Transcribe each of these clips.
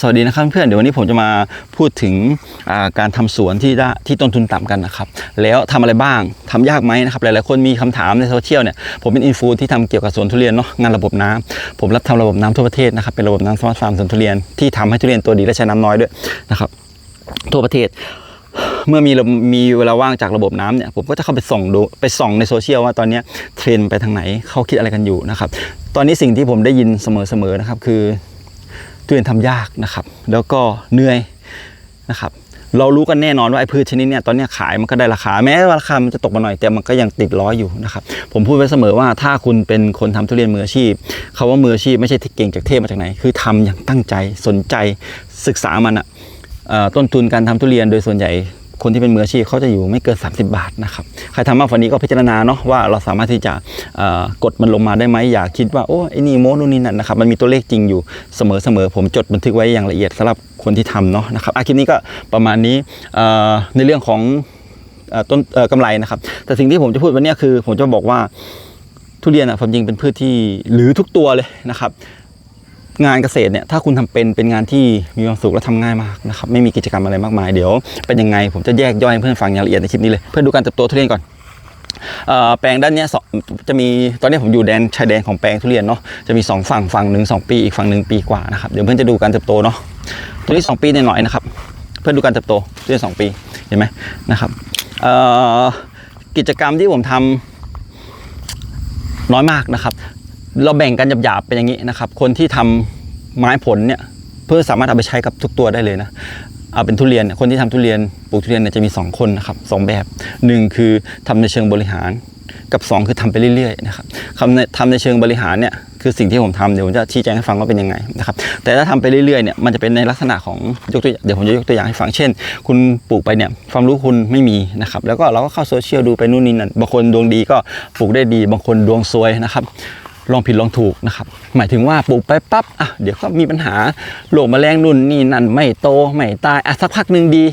สวัสดีนะครับเพื่อนเดี๋ยววันนี้ผมจะมาพูดถึงการทำสวนที่ที่ต้นทุนต่ำกันนะครับ แล้วทำอะไรบ้างทำยากไหมนะครับหลายๆคนมีคำถามในโซเชียลเนี่ยผมเป็นอินฟูที่ทำเกี่ยวกับสวนทุเรียนเนาะงานระบบน้ำผมรับทำระบบน้ำทั่วประเทศนะครับเป็นระบบน้ำสมาร์ทฟาร์มสวนทุเรียนที่ทำให้ทุเรียนตัวดีและใช้น้ำน้อยด้วยนะครับทั่วประเทศเมื่อมีมีเวลาว่างจากระบบน้ำเนี่ยผมก็จะเข้าไปส่องดูไปส่องในโซเชียลว่าตอนนี้เทรนไปทางไหนเขาคิดอะไรกันอยู่นะครับตอนนี้สิ่งที่ผมได้ยินเสมอๆนะครับคือ ทุเรียนทำยากนะครับ แล้วก็เหนื่อยนะครับเรารู้กันแน่นอนว่าไอ้พืชชนิดเนี้ยตอนนี้ขายมันก็ได้ราคา แม้ว่าราคามันจะตกมาหน่อยแต่มันก็ยังติดร้อยอยู่นะครับ ผมพูดไว้เสมอว่าถ้าคุณเป็นคนทำทุเรียนมืออาชีพคาว่ามืออาชีพไม่ใช่ที่เก่งจากเทพมาจากไหน คือทำอย่างตั้งใจสนใจศึกษามันอะเอ่อต้นทุนการทำทุเรียนโดยส่วนใหญ่ คนที่เป็นมืออาชีพเขาจะอยู่ไม่เกิน 30 บาทนะครับ ใครทำมากกว่านี้ก็พิจารณาเนาะว่าเราสามารถที่จะกดมันลงมาได้ไหมอย่าคิดว่าโอ้ไอ้นี่โม้นู่นนี่นั่นนะครับมันมีตัวเลขจริงอยู่เสมอๆผมจดบันทึกไว้อย่างละเอียดสำหรับคนที่ทำเนาะนะครับอาคลิปนี้ก็ประมาณนี้ในเรื่องของอต้นกำไรนะครับ แต่สิ่งที่ผมจะพูดวันนี้คือ ผมจะบอกว่าทุเรียนอะความจริงเป็นพืชที่หรือทุกตัวเลยนะครับ งานเกษตรเนี่ยถ้าคุณทำเป็นเป็นงานที่มีความสุขและทำง่ายมากนะครับไม่มีกิจกรรมอะไรมากมายเดี๋ยวเป็นยังไงผมจะแยกย่อยให้เพื่อนฟังอย่างละเอียดในคลิปนี้เลยเพื่อดูการเติบโตทุเรียนก่อนออแปลงด้านนี้จะมีตอนนี้ผมอยู่แดนชายแดนของแปลงทุเรียนเนาะจะมีสองฝั่งฝั่งหนึ่งสองปีอีกฝั่งหนึ่งปีกว่านะครับเดี๋ยวเพื่อนจะดูการเติบโตเนาะตัวนี้สองปีหน่อยๆนะครับ เพื่อดูการเติบโตทุเรียนสองปีเห็นไหมนะครับกิจกรรมที่ผมทำน้อยมากนะครับ เราแบ่งกันหยาบๆเป็นอย่างนี้นะครับ คนที่ทำไม้ผลเนี่ยเพื่อสามารถเอาไปใช้กับทุกตัวได้เลยนะเอาเป็นทุเรียนคนที่ทำทุเรียนปลูกทุเรียนเนี่ยจะมี 2 คนนะครับสองแบบหนึ่งคือทำในเชิงบริหารกับ 2 คือทำไปเรื่อยๆนะครับคำในทำในเชิงบริหารเนี่ยคือสิ่งที่ผมทำเดี๋ยวผมจะชี้แจงให้ฟังว่าเป็นยังไงนะครับแต่ถ้าทำไปเรื่อยๆเนี่ยมันจะเป็นในลักษณะของยกตัวอย่างเดี๋ยวผมจะยกตัวอย่างให้ฟังเช่น คุณปลูกไปเนี่ยความรู้คุณไม่มีนะครับแล้วก็เราก็เข้าโซเชียลดูไปนู่นนี่นั่นบางคนดวงดีก็ปลูกได้ดี บางคนดวงซวยนะครับ ลองผิดลองถูกนะครับ หมายถึงว่าปลูกไปปั๊บอะเดี๋ยวก็มีปัญหาโรคแมลงนุ่นนี่นั่นไม่โตไม่ตายอะสักพักหนึ่งดี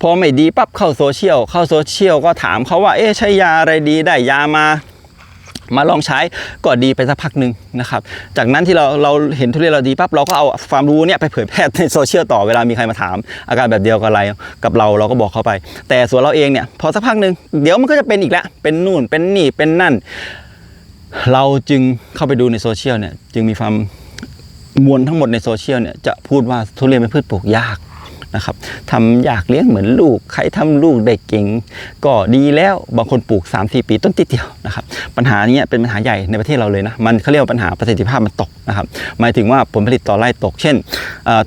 พอไม่ดีปั๊บเข้าโซเชียลเข้าโซเชียลก็ถามเขาว่าเอ๊ะใช้ยาอะไรดีได้ยามามาลองใช้ก็ดีไปสักพักหนึ่งนะครับ จากนั้นที่เราเราเห็นทุเรียนเราดีปั๊บเราก็เอาความรู้เนี่ยไปเผยแพร่ในโซเชียลต่อเวลามีใครมาถาม อาการแบบเดียวกับอะไรกับเราเราก็บอกเขาไป แต่ส่วนเราเองเนี่ยพอสักพักหนึ่งเดี๋ยวมันก็จะเป็นอีกแล้วเป็นนู่นเป็นนี่เป็นนั่น เราจึงเข้าไปดูในโซเชียลเนี่ยจึงมีความมวลทั้งหมดในโซเชียลเนี่ยจะพูดว่าทุเรียนเป็นพืชปลูกยาก นะครับทำอยากเลี้ยงเหมือนลูก ใครทำลูกได้เก่งก็ดีแล้วบางคนปลูก 3-4 ปีต้นติดเดียวนะครับปัญหานี้เป็นปัญหาใหญ่ในประเทศเราเลยนะมันเขาเรียกว่าปัญหาประสิทธิภาพมันตกนะครับหมายถึงว่าผลผลิตต่อไร่ตก เช่น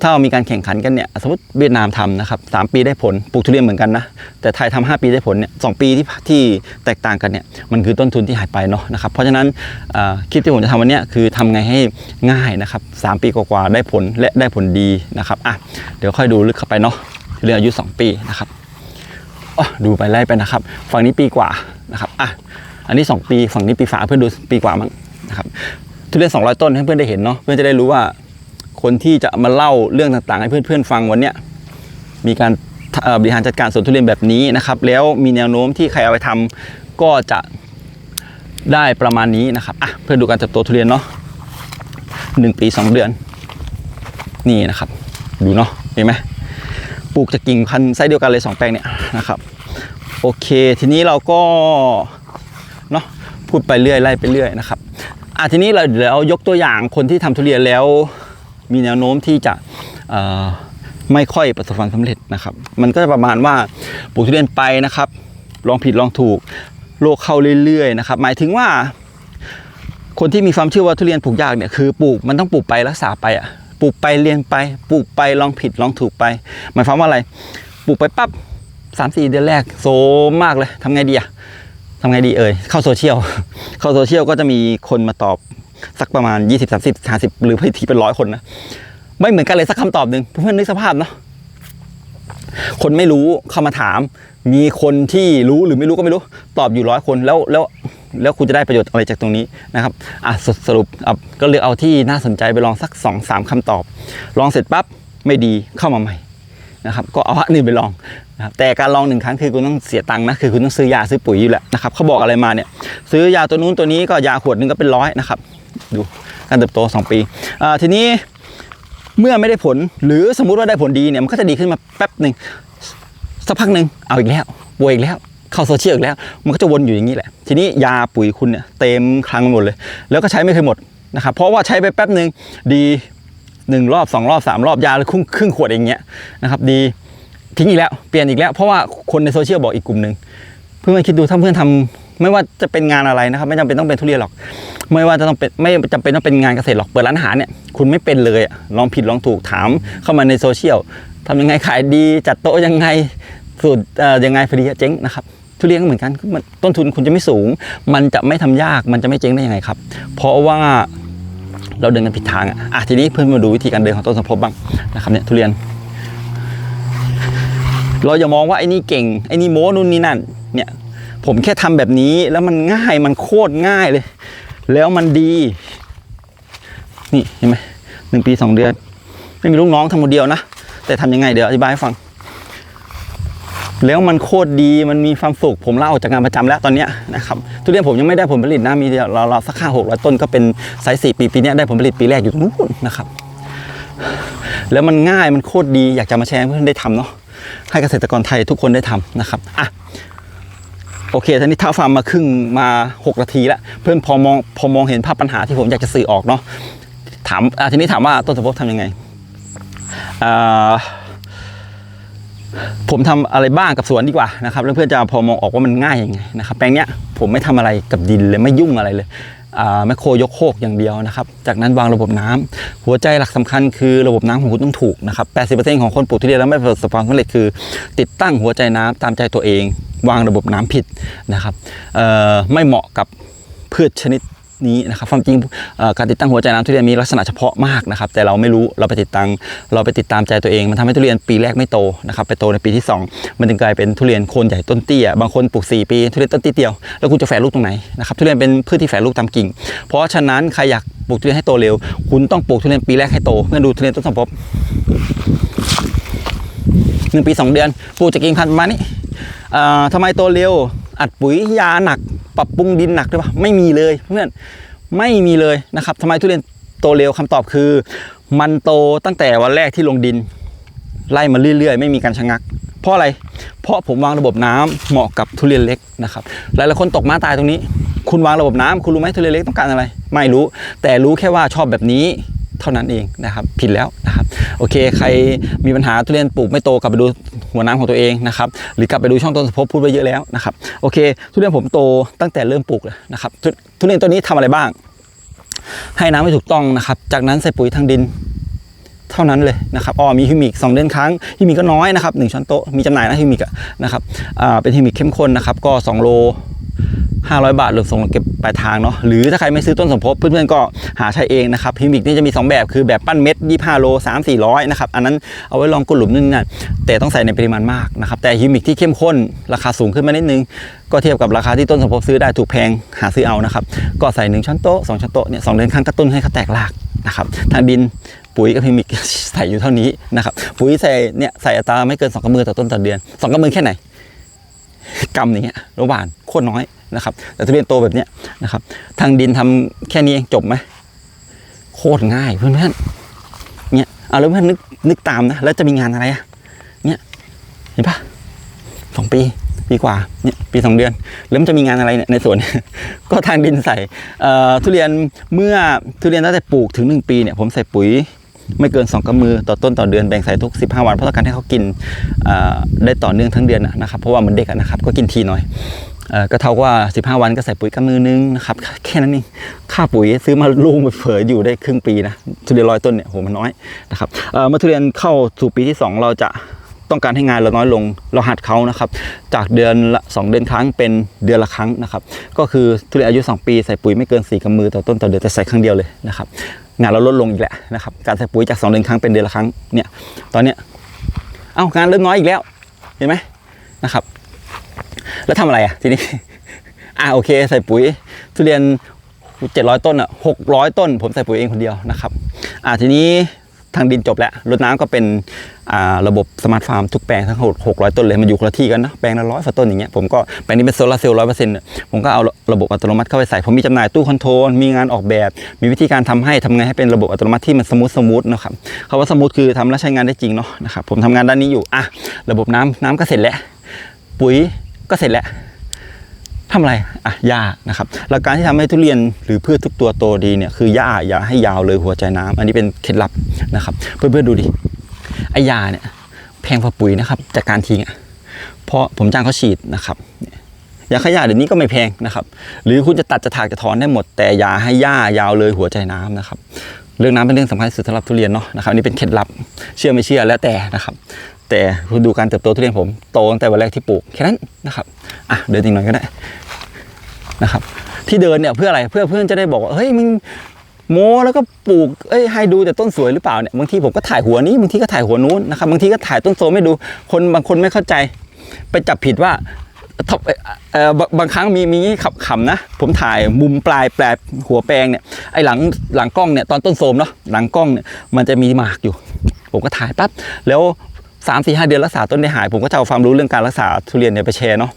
ถ้าเรามีการแข่งขันกันเนี่ยสมมติเวียดนามทำนะครับสามปีได้ผลปลูกทุเรียนเหมือนกันนะแต่ไทยทำห้าปีได้ผลเนี่ยสองปีที่ที่แตกต่างกันเนี่ยมันคือต้นทุนที่หายไปเนาะนะครับเพราะฉะนั้นคลิปที่ผมจะทำวันนี้คือทำไงให้ง่ายนะครับสามปีกว่าๆได้ผลและได้ผลดีนะครับอะเดี๋ยวค่อยดูลึกเข้าไปเนาะเรืออายุ 2 ปีนะครับอ๋อดูไปไล่ไปนะครับ ฝั่งนี้ปีกว่านะครับอะอันนี้ 2 ปีฝั่งนี้ปีฝาเพื่อนดูปีกว่ามั้งนะครับทุเรียน200 ต้นให้เพื่อนได้เห็นเนาะเพื่อนจะได้รู้ว่าคนที่จะมาเล่าเรื่องต่างๆ ให้เพื่อนๆฟังวันเนี้ยมีการบริหารจัดการสวนทุเรียนแบบนี้นะครับ แล้วมีแนวโน้มที่ใครเอาไปทำก็จะได้ประมาณนี้นะครับอะเพื่อดูการเติบโตทุเรียนเนาะหนึ่งปีสองเดือน นี่นะครับ ดูเนาะเห็นไหม ปลูกจากกิ่งพันธุ์ไซส์เดียวกันเลยสองแปลงเนี่ยนะครับ โอเค ทีนี้เราก็เนาะพูดไปเรื่อยไล่ไปเรื่อยนะครับอะทีนี้เราเดี๋ยวเอายกตัวอย่างคนที่ทำทุเรียนแล้ว มีแนวโน้มที่จะไม่ค่อยประสบความสำเร็จนะครับ มันก็จะประมาณว่าปลูกทุเรียนไปนะครับ ลองผิดลองถูกโรคเข้าเรื่อยๆนะครับ หมายถึงว่า คนที่มีความเชื่อว่าทุเรียนปลูกยากเนี่ยคือปลูกมันต้องปลูกไปรักษาไปอะ ปลูกไปเรียนไป ปลูกไปลองผิดลองถูกไป หมายความว่าอะไร ปลูกไปปั๊บสามสี่เดือนแรกโซมมากเลยทำไงดีอะทำไงดีเอ่ยเข้าโซเชียลเข้าโซเชียลก็จะมีคนมาตอบสักประมาณ 20 30 50 หรือพี่ทีเป็นร้อยคนนะ ไม่เหมือนกันเลยสักคำตอบหนึ่งเพื่อนนึกสภาพเนาะ คนไม่รู้เข้ามาถาม มีคนที่รู้หรือไม่รู้ก็ไม่รู้ ตอบอยู่ร้อยคนแล้วแล้วแล้วคุณจะได้ประโยชน์อะไรจากตรงนี้นะครับอะสสรุปอะก็เลือกเอาที่น่าสนใจไปลองสัก2อสามคำตอบ ลองเสร็จปั๊บไม่ดีเข้ามาใหม่นะครับก็เอาอันอื่นไปลองนะครับแต่การลองหนึ่งครั้งคือคุณต้องเสียตังค์นะคือคุณต้องซื้อยาซื้อปุ๋ยอยู่แหละนะครับเขาบอกอะไรมาเนี่ยซื้อยาตัวนู้นตัวนี้ก็ยาขวดหนึงก็เป็นร้อยนะครับดูการเติบโต 2 ปีอ่าทีนี้ เมื่อไม่ได้ผลหรือสมมุติว่าได้ผลดีเนี่ยมันก็จะดีขึ้นมาแป๊บหนึ่งสักพักหนึ่งเอาอีกแล้วป่วยอีกแล้วเข้าโซเชียลอีกแล้ว มันก็จะวนอยู่อย่างนี้แหละ ทีนี้ยาปุ๋ยคุณเนี่ยเต็มคลังหมดเลย แล้วก็ใช้ไม่เคยหมดนะครับเพราะว่าใช้ไปแป๊บหนึ่งดีหนึ่งรอบสองรอบสามรอบยาเลยครึ่งครึ่งขวดอย่างเงี้ยนะครับดีทิ้งอีกแล้วเปลี่ยนอีกแล้วเพราะว่าคนในโซเชียลบอกอีกกลุ่มหนึ่งเพื่อนคิดดูถ้าเพื่อนทำ ไม่ว่าจะเป็นงานอะไรนะครับ ไม่จำเป็นต้องเป็นทุเรียนหรอก ไม่ว่าจะต้องเป็นไม่จำเป็นต้องเป็นงานเกษตรหรอกเปิดร้านอาหารเนี่ยคุณไม่เป็นเลยลองผิดลองถูกถามเข้ามาในโซเชียลทำยังไงขายดีจัดโต๊ะยังไงสูตรเอ่อยังไงพอดีเจ๊งนะครับทุเรียนก็เหมือนกันมันต้นทุนคุณจะไม่สูง มันจะไม่ทำยากมันจะไม่เจ๊งได้ยังไงครับ เพราะว่าเราเดินกันผิดทางอะอะทีนี้เพื่อนมาดูวิธีการเดินของต้นสมภพบ้างนะครับเนี่ยทุเรียน เราอย่ามองว่าไอ้นี่เก่งไอ้นี่โม้นู่นนี่นั่นเนี่ย ผมแค่ทำแบบนี้แล้วมันง่ายมันโคตรง่ายเลย แล้วมันดี นี่เห็นไหมหนึ่งปีสองเดือน ไม่มีลูกน้องทำคนเดียวนะ แต่ทำยังไงเดี๋ยวอธิบายให้ฟัง แล้วมันโคตรดีมันมีความสุขผมเล่าออกจากงานประจำแล้วตอนนี้นะครับทุเรียนผมยังไม่ได้ผลผลิตนะมีเราเราสักห้าหกร้อยต้นก็เป็นไซส์สี่ปีปีนี้ได้ผลผลิตปีแรกอยู่ตรงนู้นนะครับ แล้วมันง่ายมันโคตรดีอยากจะมาแชร์เพื่อนได้ทำเนาะให้เกษตรกรไทยทุกคนได้ทำนะครับอะ โอเคทีนี้ท้าฟาร์มมาครึ่งมา 6 นาทีแล้ว เพื่อนพอมองพอมองเห็นภาพปัญหาที่ผมอยากจะสื่อออกเนาะถามอทีนี้ถามว่าต้นสมภพทำยังไงอ่าผมทำอะไรบ้างกับสวนดีกว่านะครับ แล้วเพื่อนจะพอมองออกว่ามันง่ายยังไงนะครับ แปลงเนี้ยผมไม่ทำอะไรกับดินเลยไม่ยุ่งอะไรเลย แมคโครยกโคกอย่างเดียวนะครับ จากนั้นวางระบบน้ำหัวใจหลักสำคัญคือระบบน้ำของคุณต้องถูกนะครับ 80%ของคนปลูกทุเรียนแล้วไม่ประสบความสำเร็จคือ ติดตั้งหัวใจน้ำตามใจตัวเอง วางระบบน้ำผิดนะครับไม่เหมาะกับพืชชนิด นี้นะครับความจริงการติดตั้งหัวใจน้ำทุเรียนมีลักษณะเฉพาะมากนะครับ แต่เราไม่รู้เราไปติดตั้งเราไปติดตามใจตัวเองมันทำให้ทุเรียนปีแรกไม่โตนะครับไปโตในปีที่ 2 มันจึงกลายเป็นทุเรียนโคนใหญ่ต้นเตี้ยบางคนปลูก 4 ปี ทุเรียนต้นเตี้ยเดียวแล้วคุณจะแฝดลูกตรงไหนนะครับทุเรียนเป็นพืชที่แฝดลูกตามกิ่ง เพราะฉะนั้นใครอยากปลูกทุเรียนให้โตเร็ว คุณต้องปลูกทุเรียนปีแรกให้โตเพื่อดูทุเรียนต้นสมภพหนึ่งปีสองเดือนปลูกจากกิ่งพันธุ์ประมาณนี้เอ่อทำไมโตเร็ว อัดปุ๋ยยาหนัก ปรับปรุงดินหนักด้วยปะไม่มีเลยเพื่อนไม่มีเลยนะครับทำไมทุเรียนโตเร็วคำตอบคือ มันโตตั้งแต่วันแรกที่ลงดิน ไล่มาเรื่อยๆ ไม่มีการชะงัก เพราะอะไร เพราะผมวางระบบน้ำเหมาะกับทุเรียนเล็กนะครับหลายๆคนตกมาตายตรงนี้ คุณวางระบบน้ำคุณรู้ไหมทุเรียนเล็กต้องการอะไร ไม่รู้ แต่รู้แค่ว่าชอบแบบนี้ เท่านั้นเองนะครับผิดแล้วนะครับโอเค ใครมีปัญหาทุเรียนปลูกไม่โตกลับไปดูหัวน้ำของตัวเองนะครับหรือกลับไปดูช่องต้นสะพบพูดไปเยอะแล้วนะครับโอเค ทุเรียนผมโตตั้งแต่เริ่มปลูกเลยนะครับทุเรียนตัวนี้ทำอะไรบ้าง ให้น้ำให้ถูกต้องนะครับ จากนั้นใส่ปุ๋ยทางดินเท่านั้นเลยนะครับอ๋อมีฮิมิก2เดือนครั้งฮิมิกก็น้อยนะครับ1ช้อนโต๊ะมีจำหน่ายนะฮิมิกนะครับอ่าเป็นฮิมิกเข้มข้นนะครับก็ 2 โล 500 บาทหรือส่งเก็บปลายทางเนาะหรือถ้าใครไม่ซื้อต้นสมภพเพื่อนๆก็หาใช้เองนะครับฮิมิกนี่จะมี 2 แบบคือแบบปั้นเม็ด 25 โล 3 400 นะครับ อันนั้นเอาไว้ลองกดหลุมนู่นนนั่นแต่ต้องใส่ในปริมาณมากนะครับ แต่ฮิมิกที่เข้มข้นราคาสูงขึ้นมานิดนึง ก็เทียบกับราคาที่ต้นสมภพซื้อได้ถูกแพงหาซื้อเอานะครับ ก็ใส่ 1 ช้อนโต๊ะ2ช้อนโต๊ะเนี่ยสองเดือนครั้งกระตุ้นให้เขาแตกรากนะครับทางดินปุ๋ยกับพิมิกใส่อยู่เท่านี้นะครับปุ๋ยใส่เนี่ยใส่อัตราไม่เกิน2กำมือต่อต้นต่อเดือน2กำมือแค่ไหน กำอย่างเงี้ยระหว่านโคตรน้อยนะครับ แต่ทุเรียนโตแบบเนี้ยนะครับ ทางดินทำแค่นี้เองจบไหมโคตรง่ายเพื่อนๆเนี่ยเอาแล้วเพื่อนนึกนึกตามนะแล้วจะมีงานอะไรอะเนี่ยเห็นปะสองปีปีกว่าเนี่ยปีสองเดือน แล้วมันจะมีงานอะไรเนี่ยในสวน ก็ทางดินใส่เอ่อทุเรียนเมื่อทุเรียนตั้งแต่ปลูกถึง1ปีเนี่ยผมใส่ปุ๋ย ไม่เกิน 2กำมือต่อต้นต่อเดือนแบ่งใส่ทุก 15 วัน เพราะต้องการให้เขากินได้ต่อเนื่องทั้งเดือนนะครับเพราะว่ามือนเด็กนะครับก็กินทีหน่อยอก็เท่ากับว่า 15 วันก็ใส่ปุ๋ยกำมือนึงนะครับแค่นั้นเองค่าปุ๋ยซื้อมาลูกมาเผยอยู่ได้ครึ่งปีนะทุเรียนร้อยต้นเนี่ยโหมันน้อยนะครับเอ่อเมื่อทุเรียนเข้าสู่ปีที่ 2 เราจะต้องการให้งานเราน้อยลงเราหัดเขานะครับ จากเดือนละ 2 เดือนครั้งเป็นเดือนละครั้งนะครับ ก็คือทุเรียนอายุ 2 ปีใส่ปุ๋ยไม่เกิน 4กำมือต่อต้นต่อเดือนแต่ใส่ครั้งเดียวเลยนะครับ งานเราลดลงอีกแล้วนะครับ การใส่ปุ๋ยจาก2เดือนครั้งเป็นเดือนละครั้งเนี่ยตอนเนี้ยเอ้างานเริ่มน้อยอีกแล้วเห็นไหมนะครับ แล้วทำอะไรอะทีนี้อ่าโอเค ใส่ปุ๋ยทุเรียน700 ต้นอะ600 ต้น ผมใส่ปุ๋ยเองคนเดียวนะครับอ่าทีนี้ ทางดินจบแล้วรดน้ำก็เป็นระบบสมาร์ทฟาร์มทุกแปลงทั้งหมด600ต้นเลยมันอยู่คนละที่กันนะแปลงละร้อยกว่าต้นอย่างเงี้ยผมก็แปลงนี้เป็นโซลาร์เซลล์ร้อยเปอร์เซ็นต์ผมก็เอาระบบอัตโนมัติเข้าไปใส่ ผมมีจำหน่ายตู้คอนโทรลมีงานออกแบบ มีวิธีการทำให้ทำไงให้เป็นระบบอัตโนมัติที่มันสมูทสมูทนะครับคำว่าสมูทคือทำแล้วใช้งานได้จริงเนาะนะครับผมทำงานด้านนี้อยู่อะระบบน้ำน้ำก็เสร็จแล้วปุ๋ยก็เสร็จแล้ว ทำอะไรอะหญ้านะครับหลักการที่ทำให้ทุเรียนหรือพืชทุกตัวโตดีเนี่ยคือหญ้าอย่าให้ยาวเลยหัวใจน้ำอันนี้เป็นเคล็ดลับนะครับเพื่อนๆดูดิไอ้ยาเนี่ยแพงกว่าปุ๋ยนะครับจากการทิ้งอะเพราะผมจ้างเขาฉีดนะครับยาฆ่าหญ้าเดี๋ยวนี้ก็ไม่แพงนะครับ หรือคุณจะตัดจะถากจะถอนได้หมด แต่อย่าให้หญ้ายาวเลยหัวใจน้ำนะครับ เรื่องน้ำเป็นเรื่องสำคัญสุดสำหรับทุเรียนเนาะนะครับอันนี่เป็นเคล็ดลับเชื่อไม่เชื่อแล้วแต่นะครับ แต่คุณดูการเติบโตทุเรียนผมโตตั้งแต่วันแรกที่ปลูกแค่นั้นนะครับอะเดินอีกหน่อยก็ได้ นะครับ ที่เดินเนี่ยเพื่ออะไรเพื่อเพื่อนจะได้บอกว่าเฮ้ยมึงโมแล้วก็ปลูกเอ้ยให้ดูแต่ต้นสวยหรือเปล่าเนี่ยบางทีผมก็ถ่ายหัวนี้บางทีก็ถ่ายหัวนู้นนะครับบางทีก็ถ่ายต้นโซมไม่ดูคนบางคนไม่เข้าใจ ไปจับผิดว่าบางครั้งมีมีขับขำนะ ผมถ่ายมุมปลายแปลหัวแปลงเนี่ยไอ้หลังหลังกล้องเนี่ยตอนต้นโสมเนาะหลังกล้องเนี่ยมันจะมีหมากอยู่ ผมก็ถ่ายปั๊บแล้วสามสี่ห้าเดือนรักษาต้นได้หาย ผมก็จะเอาความรู้เรื่องการรักษาทุเรียนเนี่ยไปแชร์เนาะ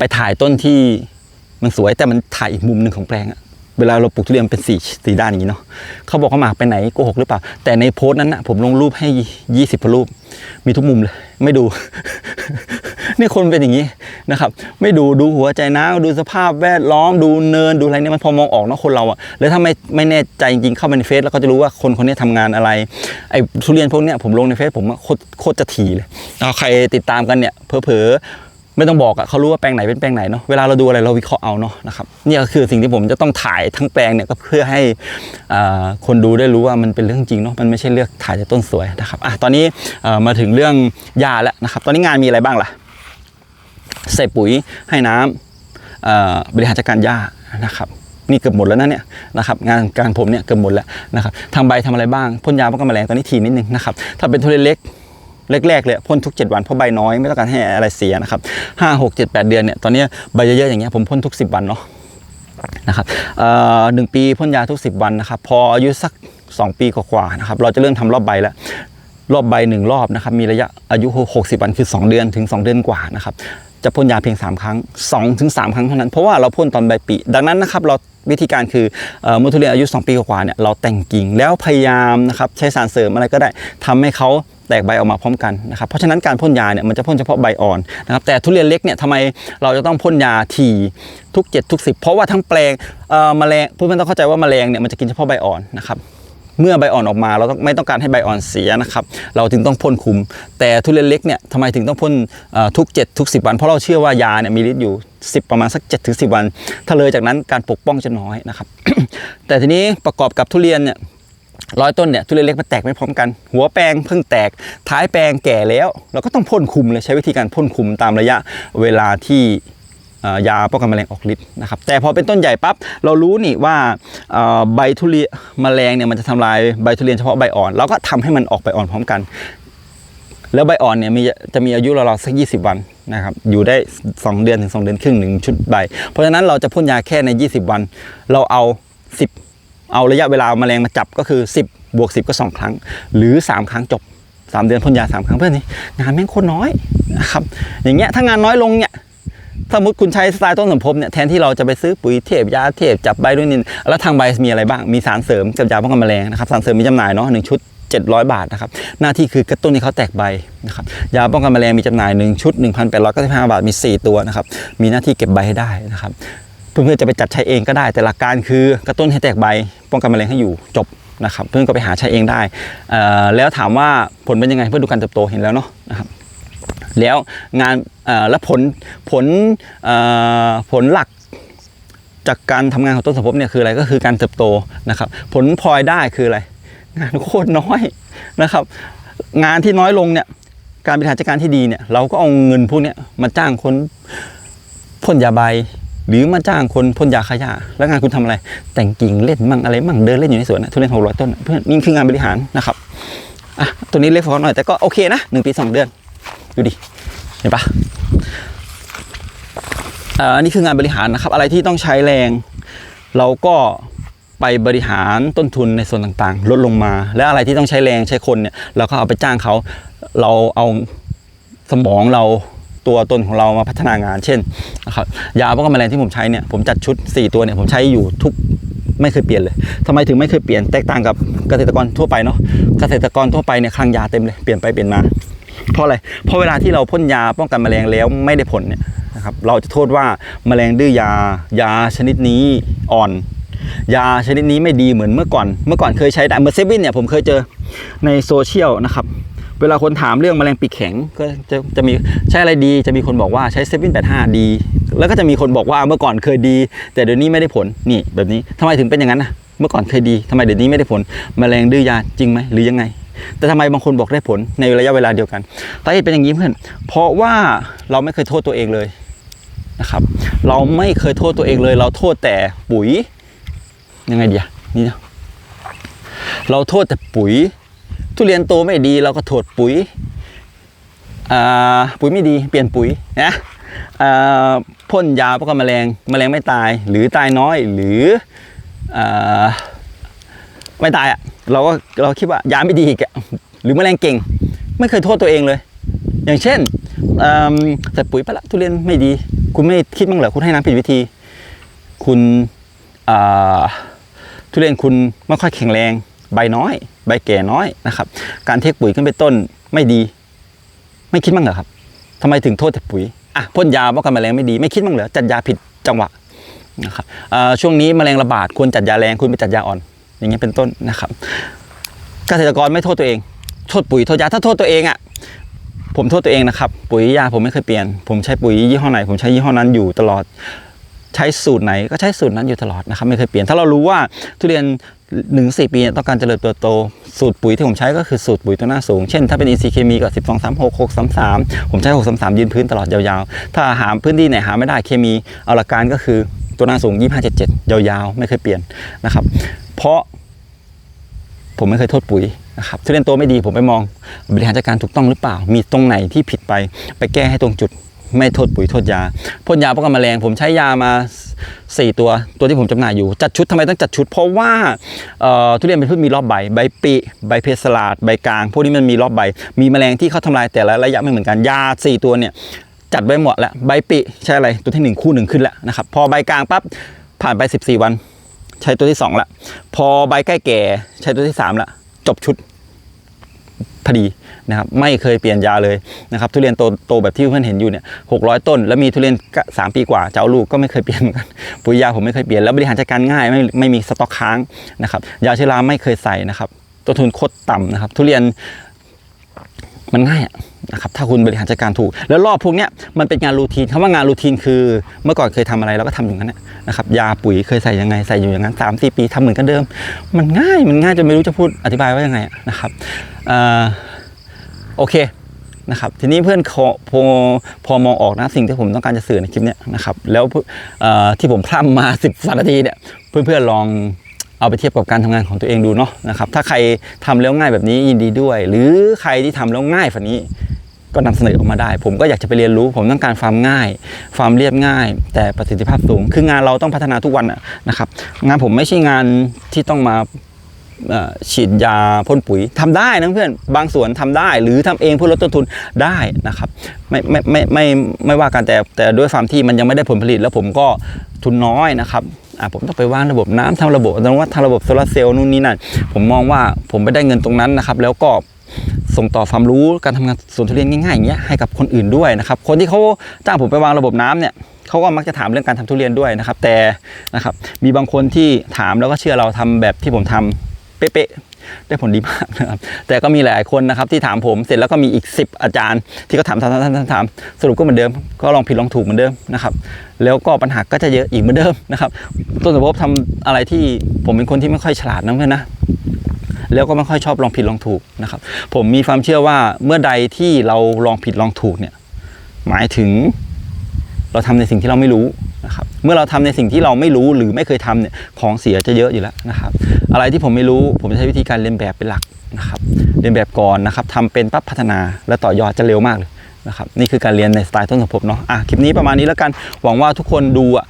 ไปถ่ายต้นที่มันสวยแต่มันถ่ายอีกมุมหนึ่งของแปลงอะเวลาเราปลูกทุเรียนเป็นสีสีด้านอย่างนี้เนาะเขาบอกว่าหมากไปไหนโกหกหรือเปล่า แต่ในโพสต์นั้นนะผมลงรูปให้ยี่สิบรูป มีทุกมุมเลย ไม่ดู นี่คนเป็นอย่างนี้นะครับ ไม่ดูดูหัวใจน้ำดูสภาพแวดล้อมดูเนินดูอะไรเนี่ยมันพอมองออกเนาะคนเราอะแล้วถ้าไม่ไม่แน่ใจจริงเข้าไปในเฟซแล้วก็จะรู้ว่าคนคนนี้ทำงานอะไรไอ้ทุเรียนพวกเนี้ยผมลงในเฟซผมโคตรจะถี่เลยเอาใครติดตามกันเนี่ยเผลอ ไม่ต้องบอกอะเขารู้ว่าแปลงไหนเป็นแปลงไหนเนาะเวลาเราดูอะไรเราวิเคราะห์เอาเนาะนะครับนี่ก็คือสิ่งที่ผมจะต้องถ่ายทั้งแปลงเนี่ยก็เพื่อให้คนดูได้รู้ว่ามันเป็นเรื่องจริงเนาะมันไม่ใช่เลือกถ่ายแต่ต้นสวยนะครับอะตอนนี้มาถึงเรื่องยาแล้วนะครับ ตอนนี้งานมีอะไรบ้างล่ะ ใส่ปุ๋ยให้น้ำเอ่อบริหารจัดการหญ้านะครับนี่เกือบหมดแล้วนะเนี่ยนะครับงานการผมเนี่ยเกือบหมดแล้วนะครับทางใบทำอะไรบ้างพ่นยาป้องกันแมลงตอนนี้ทีนิดนึงนะครับถ้าเป็นทุเรียนเล็ก แรกๆเลยพ่นทุก 7 วันเพราะใบน้อยไม่ต้องการให้อะไรเสียนะครับห้าหกเจ็ดแปดเดือนเนี่ยตอนนี้ใบเยอะๆอย่างเงี้ยผมพ่นทุก 10 วันเนาะนะครับหนึ่งปีพ่นยาทุก 10 วันนะครับพออายุสัก 2 ปีกว่าๆนะครับเราจะเริ่มทำรอบใบแล้วรอบใบหนึ่งรอบนะครับมีระยะอายุ 60 วันคือ 2 เดือนถึง 2 เดือนกว่านะครับจะพ่นยาเพียง 3 ครั้ง 2 ถึง 3 ครั้งเท่านั้น เพราะว่าเราพ่นตอนใบปี ดังนั้นนะครับเราวิธีการคือมื่อทุเรียนอายุ 2 ปีกว่าเนี่ยเราแต่งกิ่งแล้วพยายามนะครับใช้สารเสริมอะไรก็ได้ทำให้เขา แตกใบออกมาพร้อมกันนะครับเพราะฉะนั้นการพ่นยาเนี่ยมันจะพ่นเฉพาะใบอ่อนนะครับแต่ทุเรียนเล็กเนี่ยทำไมเราจะต้องพ่นยาทีทุก 7 ทุก 10 เพราะว่าทั้งแปลงเอ่อแมลงเพื่อนต้องเข้าใจว่าแมลงเนี่ยมันจะกินเฉพาะใบอ่อนนะครับเมื่อใบอ่อนออกมาเราต้องไม่ต้องการให้ใบอ่อนเสียนะครับเราถึงต้องพ่นคุม แต่ทุเรียนเล็กเนี่ยทำไมถึงต้องพ่นทุก 7 ทุก 10 วัน เพราะเราเชื่อว่ายาเนี่ยมีฤทธิ์อยู่ 10 ประมาณสัก7ถึง10 วัน ถ้าเลยจากนั้นการปกป้องจะน้อยนะครับแต่ทีนี้ประกอบกับทุเรียนเนี่ย ร้อยต้นเนี่ยทุเรียนเล็กมันแตกไม่พร้อมกัน หัวแปลงเพิ่งแตกท้ายแปลงแก่แล้ว เราก็ต้องพ่นคุมเลยใช้วิธีการพ่นคุมตามระยะเวลาที่ยาป้องกันแมลงออกฤทธิ์นะครับแต่พอเป็นต้นใหญ่ปั๊บเรารู้นี่ว่าใบทุเรียนแมลงเนี่ยมันจะทำลายใบทุเรียนเฉพาะใบอ่อนเราก็ทำให้มันออกใบอ่อนพร้อมกัน แล้วใบอ่อนเนี่ยมีจะมีอายุราวๆสัก 20 วันนะครับอยู่ได้ 2 เดือนถึง 2 เดือนครึ่งหนึ่งชุดใบ เพราะฉะนั้นเราจะพ่นยาแค่ใน 20 วัน เราเอา 10 เอาระยะเวลาแมลงมาจับก็คือ 10บวก10 ก็ 2 ครั้ง หรือ 3 ครั้งจบ 3 เดือนพ่นยา 3 ครั้งเพื่อนนี่งานแม่งโคตรน้อยนะครับอย่างเงี้ยถ้างานน้อยลงเนี่ยสมมติคุณใช้สไตล์ต้นสมภพเนี่ยแทนที่เราจะไปซื้อปุ๋ยเทพยาเทพจับใบด้วยนี่แล้วทางใบมีอะไรบ้างมีสารเสริมกับยาป้องกันแมลงนะครับสารเสริมมีจำหน่ายเนาะหนึ่งชุด700 บาทนะครับหน้าที่คือกระตุ้นให้เขาแตกใบนะครับยาป้องกันแมลงมีจำหน่าย 1 ชุด 1,895 บาทมี 4 ตัวนะครับมีหน้าที่เก็บใบให้ได้นะครับ เพื่อนๆจะไปจัดใช้เองก็ได้ แต่หลักการคือกระตุ้นให้แตกใบป้องกันแมลงให้อยู่จบนะครับ เพื่อนก็ไปหาใช้เองได้ แล้วถามว่าผลเป็นยังไงเพื่อดูการเติบโตเห็นแล้วเนาะนะครับแล้วงานและผลผลผลหลักจากการทำงานของต้นสมภพเนี่ยคืออะไรก็คือการเติบโตนะครับ ผลพลอยได้คืออะไร งานโคตรน้อยนะครับ งานที่น้อยลงเนี่ยการบริหารจัดการที่ดีเนี่ยเราก็เอาเงินพวกนี้มาจ้างคนพ่นยาใบ หรือมาจ้างคนพ่นยาขยะแล้วงานคุณทำอะไร แต่งกิ่งเล่นมั่งอะไรมั่งเดินเล่นอยู่ในสวนนะทุเรียนหกร้อยต้นเพื่อนนี่คืองานบริหารนะครับอะตัวนี้เล็กฟอหน่อยแต่ก็โอเคนะหนึ่งปีสองเดือน ดูดิ เห็นปะอ่ออันนี้คืองานบริหารนะครับ อะไรที่ต้องใช้แรง เราก็ไปบริหารต้นทุนในส่วนต่างๆ ลดลงมา และอะไรที่ต้องใช้แรงใช้คนเนี่ยเราก็เอาไปจ้างเขา เราเอาสมองเรา ตัวตนของเรามาพัฒนางาน เช่นนะครับยาป้องกันแมลงที่ผมใช้เนี่ยผมจัดชุด 4 ตัวเนี่ยผมใช้อยู่ทุกไม่เคยเปลี่ยนเลยทำไมถึงไม่เคยเปลี่ยนแตกต่างกับเกษตรกรทั่วไปเนาะเกษตรกรทั่วไปเนี่ยคลังยาเต็มเลยเปลี่ยนไปเปลี่ยนมา เพราะอะไรเพราะเวลาที่เราพ่นยาป้องกันแมลงแล้วไม่ได้ผลเนี่ยนะครับเราจะโทษว่าแมลงดื้อยายาชนิดนี้อ่อน ยาชนิดนี้ไม่ดีเหมือนเมื่อก่อน เมื่อก่อนเคยใช้ได้เมอร์เซวินเนี่ยผมเคยเจอในโซเชียลนะครับ เวลาคนถามเรื่องแมลงปีกแข็งก็จะจะมีใช้อะไรดี จะมีคนบอกว่าใช้เซฟิน85ดี แล้วก็จะมีคนบอกว่าเมื่อก่อนเคยดี แต่เดี๋ยวนี้ไม่ได้ผลนี่แบบนี้ทำไมถึงเป็นอย่างนั้นนะเมื่อก่อนเคยดีทำไมเดี๋ยวนี้ไม่ได้ผลแมลงดื้อยาจริงไหมหรือยังไง แต่ทำไมบางคนบอกได้ผลในระยะเวลาเดียวกันสาเหตุเป็นอย่างนี้เพื่อนเพราะว่าเราไม่เคยโทษตัวเองเลยนะครับเราไม่เคยโทษตัวเองเลย เราโทษแต่ปุ๋ยยังไงดีอะนี่นะเราโทษแต่ปุ๋ย ทุเรียนโตไม่ดีเราก็โทษปุ๋ยปุ๋ยไม่ดีเปลี่ยนปุ๋ยนะพ่นยาป้องกันแมลงแมลงไม่ตาย หรือตายน้อยหรืออไม่ตายอะเราก็เราคิดว่ายาไม่ดีอีกหรือแมลงเก่ง ไม่เคยโทษตัวเองเลย อย่างเช่นใส่ปุ๋ยไปละทุเรียนไม่ดี คุณไม่คิดบ้างเหรอคุณให้น้ำผิดวิธี คุณทุเรียนคุณไม่ค่อยแข็งแรง ใบน้อย ใบแก่น้อยนะครับ การเทคปุ๋ยขึ้นไปต้นไม่ดี ไม่คิดบ้างเหรอครับทำไมถึงโทษแต่ปุ๋ยอะพ่นยาป้องกันแมลงไม่ดีไม่คิดบ้างเหรอจัดยาผิดจังหวะนะครับช่วงนี้แมลงระบาดควรจัดยาแรงคุณไปจัดยาอ่อน อย่างเงี้ยเป็นต้นนะครับเกษตรกรไม่โทษตัวเอง โทษปุ๋ยโทษยาถ้าโทษตัวเองอะผมโทษตัวเองนะครับปุ๋ยยาผมไม่เคยเปลี่ยน ผมใช้ปุ๋ยยี่ห้อไหน ผมใช้ยี่ห้อนั้นอยู่ตลอด ใช้สูตรไหนก็ใช้สูตรนั้นอยู่ตลอดนะครับไม่เคยเปลี่ยนถ้าเรารู้ว่าทุเรียน หนึ่งสี่ปีเนี่ยต้องการเจริญเติบโต สูตรปุ๋ยที่ผมใช้ก็คือสูตรปุ๋ยตัวหน้าสูง เช่นถ้าเป็นอินทรีย์เคมีก็สิบสองสามหกหกสามสามผมใช้หกสามสามยืนพื้นตลอดยาวๆ ถ้าหาพื้นที่ไหนหาไม่ได้เคมีเอาหลักการก็คือตัวหน้าสูงยี่ห้าเจ็ดเจ็ดยาวๆ ไม่เคยเปลี่ยนนะครับ เพราะผมไม่เคยโทษปุ๋ยนะครับทุเรียนโตไม่ดีผมไปมอง บริหารจัดการถูกต้องหรือเปล่า มีตรงไหนที่ผิดไป ไปแก้ให้ตรงจุด ไม่โทษปุ๋ยโทษยาพ่นยาป้องกันแมลงผมใช้ยามา 4 ตัวตัวที่ผมจำหน่ายอยู่ จัดชุดทำไมต้องจัดชุด เพราะว่าทุเรียนเป็นพืชมีรอบใบใบปีใบเพสลาดใบกลางพวกนี้มันมีรอบใบ มีแมลงที่เขาทำลายแต่ละระยะไม่เหมือนกันยา 4 ตัวเนี่ยจัดไว้หมดแล้วใบปีใช่อะไรตัวที่ 1 คู่หนึ่งขึ้นแล้วนะครับพอใบกลางปั๊บผ่านไป 14 วัน ใช้ตัวที่2ละพอใบใกล้แก่ใช้ตัวที่3ละจบชุด พอดีนะครับไม่เคยเปลี่ยนยาเลยนะครับทุเรียนโตโตแบบที่เพื่อนเห็นอยู่เนี่ยหกร้อยต้น แล้วมีทุเรียนสามปีกว่าจะเอาลูกก็ไม่เคยเปลี่ยนเหมือนกันปุ๋ยยาผมไม่เคยเปลี่ยนแล้วบริหารจัดการง่ายไม่ไม่มีสต็อกค้างนะครับยาเชื้อราไม่เคยใส่นะครับต้นทุนโคตรต่ำนะครับทุเรียนมันง่ายอะ นะครับถ้าคุณบริหารจัดการถูก แล้วรอบพวกเนี้ยมันเป็นงานรูทีนคำว่างานรูทีนคือ เมื่อก่อนเคยทำอะไรเราก็ทำอย่างนั้นนะครับยาปุ๋ยเคยใส่ยังไงใส่อยู่อย่างนั้นสามสี่ปีทำเหมือนกันเดิม มันง่ายมันง่ายจนไม่รู้จะพูดอธิบายว่ายังไงนะครับออโอเคนะครับทีนี้เพื่อนพอพอมองออกนะสิ่งที่ผมต้องการจะสื่อในคลิปนี้นะครับแล้วที่ผมพร่ำมา 10นาทีเนี่ยเพื่อนๆลองเอาไปเทียบกับการทำงานของตัวเองดูเนาะนะครับถ้าใครทำแล้วง่ายแบบนี้ยินดีด้วย หรือใครที่ทำแล้วง่ายฝันนี้ ก็นำเสนอออกมาได้ ผมก็อยากจะไปเรียนรู้ ผมต้องการความง่าย ความเรียบง่าย แต่ประสิทธิภาพสูง คืองานเราต้องพัฒนาทุกวันนะครับ งานผมไม่ใช่งานที่ต้องมาฉีดยาพ่นปุ๋ยทำได้นะเพื่อนบางส่วนทำได้ หรือทำเองเพื่อลดต้นทุนได้นะครับ ไม่ไม่ไม่ไม่ไม่ว่ากันแต่แต่ด้วยความที่มันยังไม่ได้ผลผลิต แล้วผมก็ทุนน้อยนะครับผมต้องไปวางระบบน้ำทำระบบนมัตทำระบบโซลาร์เซลล์นู่นนี่นั่นผมมองว่าผมไปได้เงินตรงนั้นนะครับ แล้วก็ ส่งต่อความรู้การทำงานสวนทุเรียนง่ายๆอย่างเงี้ยให้กับคนอื่นด้วยนะครับ คนที่เขาจ้างผมไปวางระบบน้ำเนี่ยเขาก็มักจะถามเรื่องการทำทุเรียนด้วยนะครับ แต่นะครับมีบางคนที่ถามแล้วก็เชื่อเราทำแบบที่ผมทำเป๊ะๆได้ผลดีมากนะครับ แต่ก็มีหลายคนนะครับที่ถามผมเสร็จแล้วก็มีอีก 10 อาจารย์ ที่เขาถามถามถามถามสรุปก็เหมือนเดิม ก็ลองผิดลองถูกเหมือนเดิมนะครับ แล้วก็ปัญหาก็จะเยอะอีกเหมือนเดิมนะครับ ต้นสมภพทำอะไรที่ผมเป็นคนที่ไม่ค่อยฉลาดนะเพื่อนนะ แล้วก็ไม่ค่อยชอบลองผิดลองถูกนะครับ ผมมีความเชื่อว่าเมื่อใดที่เราลองผิดลองถูกเนี่ยหมายถึงเราทำในสิ่งที่เราไม่รู้นะครับ เมื่อเราทำในสิ่งที่เราไม่รู้หรือไม่เคยทำเนี่ยของเสียจะเยอะอยู่แล้วนะครับ อะไรที่ผมไม่รู้ผมจะใช้วิธีการเรียนแบบเป็นหลักนะครับเรียนแบบก่อนนะครับทำเป็นปั๊บพัฒนาแล้วต่อยอดจะเร็วมากเลยนะครับนี่คือการเรียนในสไตล์ต้นสมภพเนาะอะคลิปนี้ประมาณนี้แล้วกันหวังว่าทุกคนดูอะ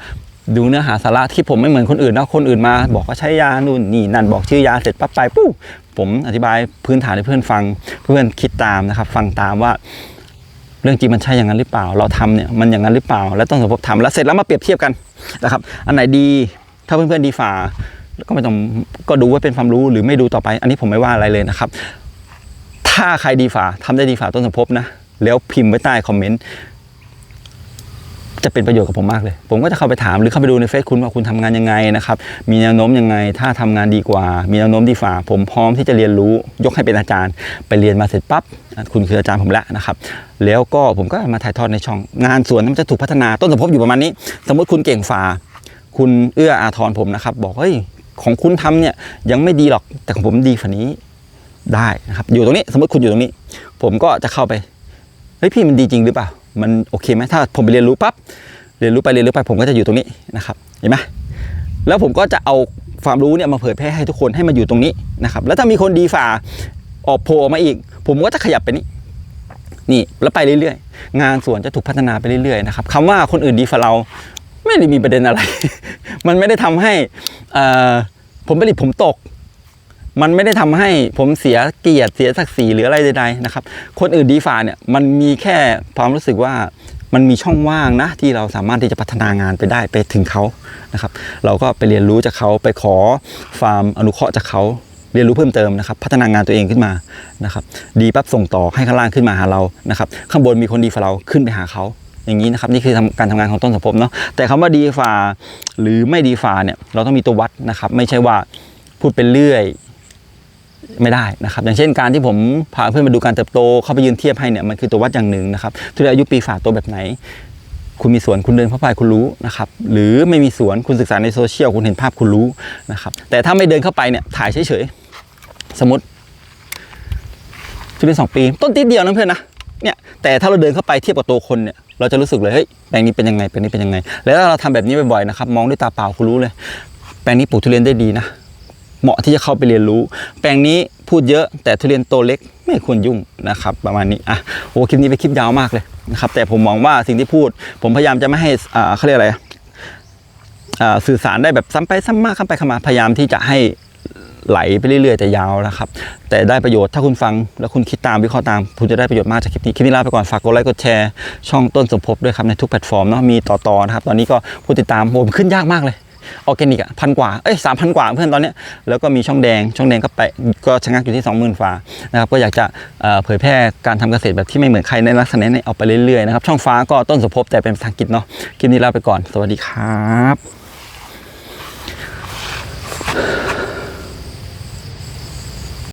ดูเนื้อหาสาระที่ผมไม่เหมือนคนอื่นนะคนอื่นมา บอกว่าใช้ยานู่นนี่นั่นบอกชื่อยาเสร็จปั๊บไปปุ๊บผมอธิบายพื้นฐานให้เพื่อนฟังเพื่อนคิดตามนะครับ ฟังตามว่าเรื่องจริงมันใช่อย่างนั้นหรือเปล่า เราทำเนี่ยมันอย่างนั้นหรือเปล่า แล้วต้องสมภพทำแล้วเสร็จแล้วมาเปรียบเทียบกันนะครับ อันไหนดีถ้าเพื่อนๆดีฝ่าก็ไม่ต้องก็ดูว่าเป็นความรู้หรือไม่ดูต่อไป อันนี้ผมไม่ว่าอะไรเลยนะครับ ถ้าใครดีฝ่าทำได้ดีฝ่าต้นสมภพนะ แล้วพิมพ์ไว้ใต้คอมเมนต์ จะเป็นประโยชน์กับผมมากเลย ผมก็จะเข้าไปถามหรือเข้าไปดูในเฟซคุณว่าคุณทำงานยังไงนะครับ มีแนวโน้มยังไง ถ้าทำงานดีกว่า มีแนวโน้มดีฝ่า ผมพร้อมที่จะเรียนรู้ ยกให้เป็นอาจารย์ ไปเรียนมาเสร็จปั๊บ คุณคืออาจารย์ผมแล้วนะครับ แล้วก็ผมก็มาถ่ายทอดในช่อง งานสวนมันจะถูกพัฒนา ต้นสมภพอยู่ประมาณนี้ สมมติคุณเก่งฝ่า คุณเอื้ออาทรผมนะครับ บอกเฮ้ย ของคุณทำเนี่ยยังไม่ดีหรอก แต่ของผมดีฝัานี้ ได้นะครับ อยู่ตรงนี้ สมมติคุณอยู่ตรงนี้ ผมก็จะเข้าไป เฮ้ยพี่มันดีจริงหรือเปล่า มันโอเคไหมถ้าผมไปเรียนรู้ปั๊บเรียนรู้ไปเรียนรู้ไปผมก็จะอยู่ตรงนี้นะครับเห็นไหมแล้วผมก็จะเอาความรู้เนี่ยมาเผยแพร่ให้ทุกคนให้มาอยู่ตรงนี้นะครับแล้วถ้ามีคนดีฝ่าออกโผล่ออกมาอีก ผมก็จะขยับไปนี่นี่แล้วไปเรื่อยๆ งานสวนจะถูกพัฒนาไปเรื่อยๆนะครับคำว่าคนอื่นดีฝ่าเราไม่ได้มีประเด็นอะไร มันไม่ได้ทำให้ผลผลิตผมตก มันไม่ได้ทำให้ผมเสียเกียรติเสียศักดิ์ศรีหรืออะไรใดๆนะครับ คนอื่นดีฝ่าเนี่ยมันมีแค่ความรู้สึกว่ามันมีช่องว่างนะที่เราสามารถที่จะพัฒนางานไปได้ไปถึงเขานะครับ เราก็ไปเรียนรู้จากเขาไปขอฟาร์มอนุเคราะห์จากเขาเรียนรู้เพิ่มเติมนะครับ พัฒนางานตัวเองขึ้นมานะครับ ดีปั๊บส่งต่อให้ข้างล่างขึ้นมาหาเรานะครับ ข้างบนมีคนดีฝ่าเราขึ้นไปหาเขาอย่างนี้นะครับนี่คือการทำงานของต้นสังคมเนาะแต่คำว่าดีฝ่าหรือไม่ดีฝ่าเนี่ยเราต้องมีตัววัดนะครับ ไม่ใช่ว่าพูดไปเรื่อย ไม่ได้นะครับอย่างเช่นการที่ผมพาเพื่อนมาดูการเติบโตเข้าไปยืนเทียบให้เนี่ยมันคือตัววัดอย่างหนึ่งนะครับทุเรียนอายุปีฝาตัวแบบไหน คุณมีสวนคุณเดินเข้าไปคุณรู้นะครับหรือไม่มีสวนคุณศึกษาในโซเชียลคุณเห็นภาพคุณรู้นะครับแต่ถ้าไม่เดินเข้าไปเนี่ยถ่ายเฉยๆสมมติทุเรียนสองปี ต้นติดเดียวนะเพื่อนนะเนี่ยแต่ถ้าเราเดินเข้าไปเทียบกับตัวคนเนี่ยเราจะรู้สึกเลยเฮ้ยแปลงนี้เป็นยังไงแปลงนี้เป็นยังไง แล้วถ้าเราทำแบบนี้บ่อยๆนะครับมองด้วยตาเปล่าคุณรู้เลย แปลงนี้ปลูกทุเรียนได้ดีนะ เหมาะที่จะเข้าไปเรียนรู้ แปลงนี้พูดเยอะแต่ทุเรียนโตเล็กไม่ควรยุ่งนะครับ ประมาณนี้อะโอ้คลิปนี้เป็นคลิปยาวมากเลยนะครับแต่ผมมองว่าสิ่งที่พูด ผมพยายามจะไม่ให้อ่าเขาเรียกอะไรอ่าสื่อสารได้แบบซ้ำไปซ้ำมาข้ามไปข้ามมาพยายามที่จะให้ไหลไปเรื่อยๆแต่ยาวนะครับ แต่ได้ประโยชน์ถ้าคุณฟังแล้วคุณคิดตามวิเคราะห์ตาม คุณจะได้ประโยชน์มากจากคลิปนี้ คลิปนี้ลาไปก่อน ฝากกดไลค์กดแชร์ช่องต้นสมภพด้วยครับ ในทุกแพลตฟอร์มเนาะมีต่อๆนะครับ ตอนนี้ก็ผู้ติดตามผมขึ้นยากมากเลย ออร์แกนิกอะพันกว่าเอ้ยสามพันกว่าเพื่อนตอนเนี้ยแล้วก็มีช่องแดงช่องแดงก็ไปก็ชะงักอยู่ที่ 20,000ฝานะครับก็อยากจะเผยแพร่การทำเกษตรแบบที่ไม่เหมือนใครในลักษณะนี้เอาไปเรื่อยๆนะครับช่องฟ้าก็ต้นสมภพแต่เป็นภาษาอังกฤษเนาะคลิปนี้ลาไปก่อน สวัสดีครับ